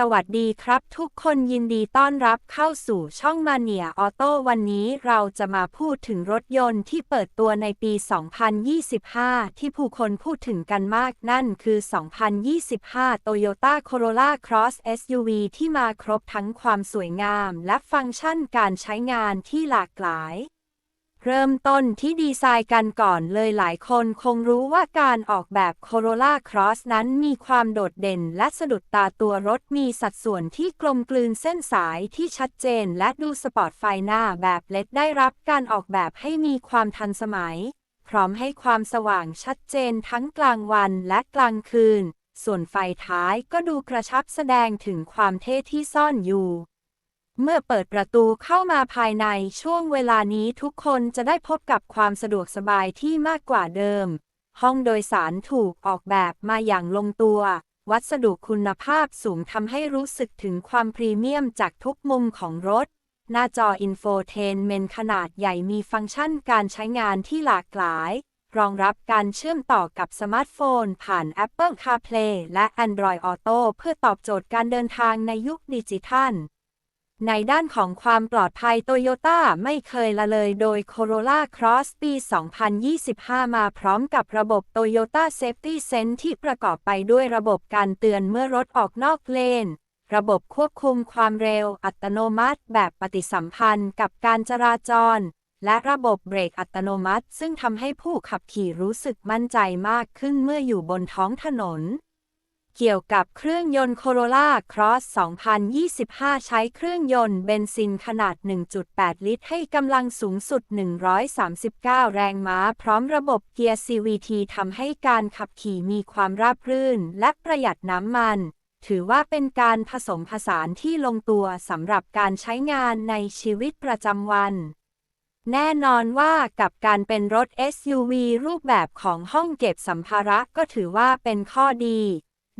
สวัสดีครับทุกคนยินดีต้อนรับเข้าสู่ช่องมาเนียออโต้วันนี้เราจะมาพูดถึงรถยนต์ที่เปิดตัวในปี 2025 ที่ผู้คนพูดถึงกันมากนั่นคือ 2025 Toyota Corolla Cross SUV ที่มาครบทั้งความสวยงามและฟังก์ชันการใช้งานที่หลากหลาย เริ่มต้นที่ดีไซน์กันก่อนเลยหลายคนคงรู้ว่าการออกแบบ Corolla Cross นั้นมีความโดดเด่นและสะดุดตาตัวรถมีสัดส่วนที่กลมกลืนเส้นสายที่ชัดเจนและดูสปอร์ตไฟหน้าแบบเล็ดได้รับการออกแบบให้มีความทันสมัย พร้อมให้ความสว่างชัดเจนทั้งกลางวันและกลางคืน ส่วนไฟท้ายก็ดูกระชับแสดงถึงความเท่ที่ซ่อนอยู่ เมื่อเปิดประตูเข้ามาภายในช่วงเวลานี้ทุกคนจะได้พบกับความสะดวกสบายที่มากกว่าเดิม ห้องโดยสารถูกออกแบบมาอย่างลงตัว วัสดุคุณภาพสูงทำให้รู้สึกถึงความพรีเมียมจากทุกมุมของรถ หน้าจออินโฟเทนเมนขนาดใหญ่มีฟังก์ชันการใช้งานที่หลากหลาย รองรับการเชื่อมต่อกับสมาร์ทโฟน ผ่าน Apple CarPlay และ Android Auto เพื่อตอบโจทย์การเดินทางในยุคดิจิทัล ในด้านของความปลอดภัยโตโยต้าไม่เคยละเลยโดย Corolla Cross ปี 2025 มาพร้อมกับระบบ Toyota Safety Sense ที่ประกอบไปด้วยระบบการเตือนเมื่อรถออกนอกเลน ระบบควบคุมความเร็วอัตโนมัติแบบปฏิสัมพันธ์กับการจราจร และระบบเบรกอัตโนมัติ ซึ่งทำให้ผู้ขับขี่รู้สึกมั่นใจมากขึ้นเมื่ออยู่บนท้องถนน เกี่ยวกับเครื่องยนต์ Corolla Cross 2025 ใช้เครื่องยนต์เบนซินขนาด 1.8 ลิตร ให้กำลังสูงสุด 139 แรงม้า พร้อมระบบเกียร์ CVT ทำให้การขับขี่มีความราบรื่น และประหยัดน้ำมัน ถือว่าเป็นการผสมผสานที่ลงตัวสำหรับการใช้งานในชีวิตประจำวันแน่นอนว่ากับการเป็นรถ SUV รูปแบบของห้องเก็บสัมภาระก็ถือว่าเป็นข้อดี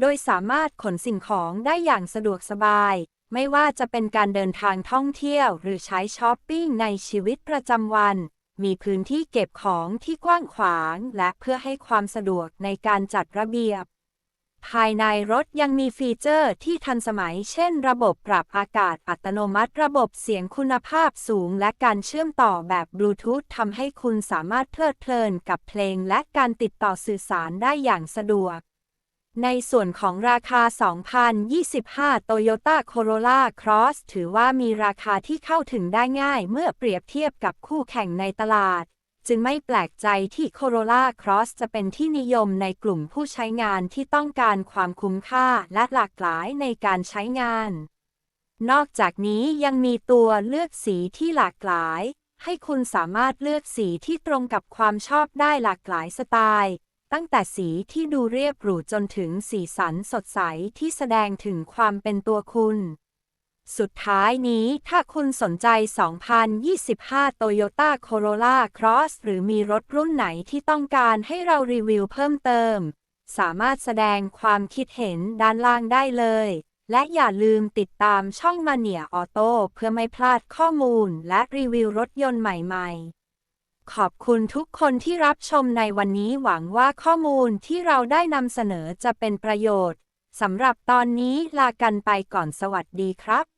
โดยสามารถขนสิ่งของได้อย่างสะดวกสบาย ไม่ว่าจะเป็นการเดินทางท่องเที่ยว หรือใช้ช้อปปิ้งในชีวิตประจำวัน มีพื้นที่เก็บของที่กว้างขวาง และเพื่อให้ความสะดวกในการจัดระเบียบ ภายในรถยังมีฟีเจอร์ที่ทันสมัย เช่น ระบบปรับอากาศอัตโนมัติ ระบบเสียงคุณภาพสูง และการเชื่อมต่อแบบบลูทูธทำให้คุณสามารถเพลิดเพลินกับเพลง และการติดต่อสื่อสารได้อย่างสะดวก ในส่วนของราคา 2025 Toyota Corolla Cross ถือว่ามีราคาที่เข้าถึงได้ง่ายเมื่อเปรียบเทียบกับคู่แข่งในตลาด จึงไม่แปลกใจที่ Corolla Cross จะเป็นที่นิยมในกลุ่มผู้ใช้งานที่ต้องการความคุ้มค่าและหลากหลายในการใช้งาน นอกจากนี้ยังมีตัวเลือกสีที่หลากหลาย ให้คุณสามารถเลือกสีที่ตรงกับความชอบได้หลากหลายสไตล์ ตั้งแต่สีที่ดูเรียบหรูจนถึงสีสันสดใสที่แสดงถึงความเป็นตัวคุณ สุดท้ายนี้ถ้าคุณสนใจ 2025 Toyota Corolla Cross หรือมีรถรุ่นไหนที่ต้องการให้เรารีวิวเพิ่มเติม สามารถแสดงความคิดเห็นด้านล่างได้เลย และอย่าลืมติดตามช่องมาเนียออโต้เพื่อไม่พลาดข้อมูลและรีวิวรถยนต์ใหม่ ๆ ขอบคุณทุกคนที่รับชมในวันนี้หวังว่าข้อมูลที่เราได้นำเสนอจะเป็นประโยชน์ สำหรับตอนนี้ลากันไปก่อนสวัสดีครับ